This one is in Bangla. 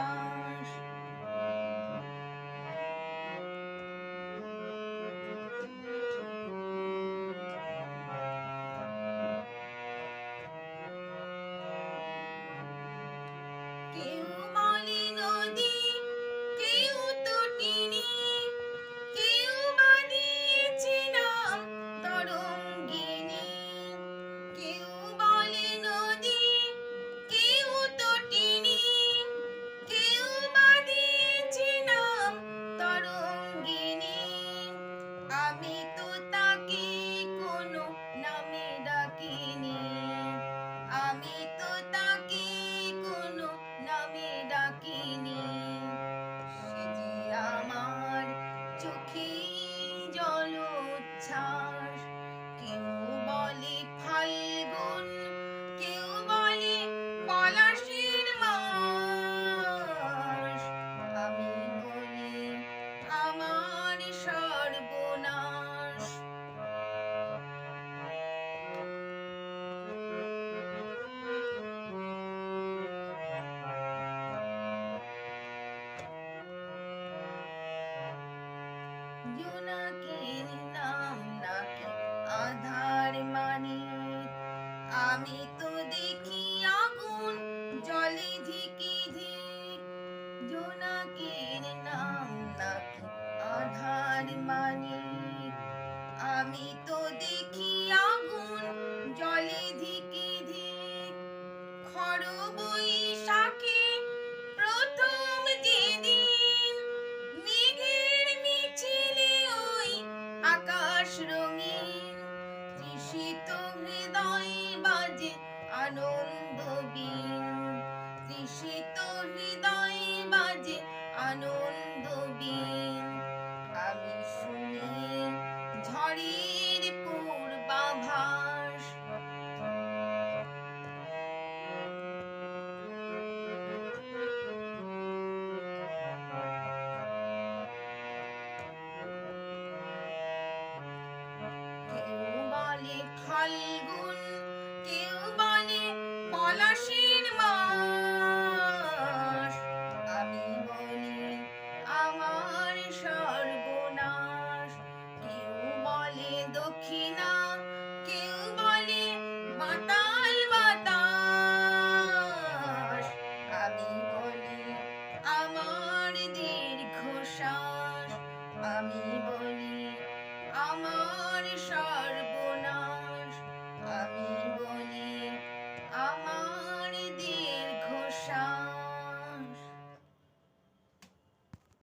Bye. আমি তো দেখি আগুন, জলে ধিকি ধিক জোনাকের নাম নাকি আধার মানি আমি তো দেখি me